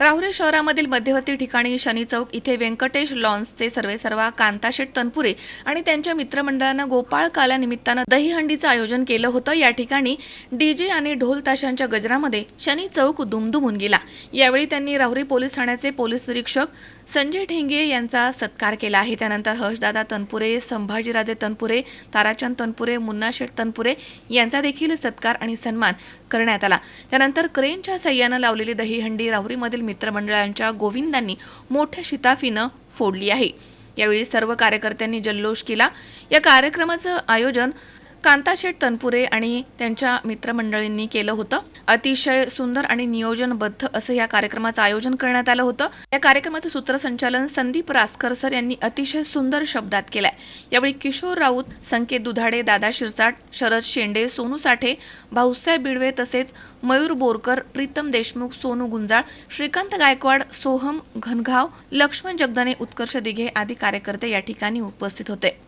राहुरी शहरामधील मध्यवर्ती ठिकाणी शनी चौक इथे व्यंकटेश लॉन्सचे सर्वेसर्वा कांताशेठ तनपुरे आणि त्यांच्या मित्रमंडळानं गोपाळ काला निमित्तानं दहीहंडीचं आयोजन केलं होतं. या ठिकाणी डीजे आणि ढोल ताशांच्या गजरामध्ये शनी चौक दुमदुमून गेला. यावेळी त्यांनी राहुरी पोलीस ठाण्याचे पोलीस निरीक्षक संजय ठेंगे यांचा सत्कार केला आहे. त्यानंतर हर्षदादा तनपुरे संभाजीराजे तनपुरे ताराचंद तनपुरे मुन्नाशेठ तनपुरे यांचा देखील सत्कार आणि सन्मान करण्यात आला. त्यानंतर क्रेनच्या सह्यानं लावलेली दहीहंडी राहुरीमधील मित्रमंडळांच्या गोविंदांनी मोठ्या शिताफीनं फोडली आहे. यावेळी सर्व कार्यकर्त्यांनी जल्लोष केला. या कार्यक्रमाचं आयोजन कांताशेठ तनपुरे आणि त्यांच्या मित्रमंडळींनी केलं होतं. अतिशय सुंदर आणि नियोजनबद्ध असं या कार्यक्रमाचं आयोजन करण्यात आलं होतं. या कार्यक्रमाचं सूत्रसंचालन संदीप रासकर सर यांनी अतिशय सुंदर शब्दात केलंय. यावेळी किशोर राऊत संकेत दुधाडे दादा शिरसाट शरद शेंडे सोनू साठे भाऊसाहेब बिडवे तसेच मयूर बोरकर प्रीतम देशमुख सोनू गुंजाळ श्रीकांत गायकवाड सोहम घनघाव लक्ष्मण जगदाने उत्कर्ष दिघे आदी कार्यकर्ते या ठिकाणी उपस्थित होते.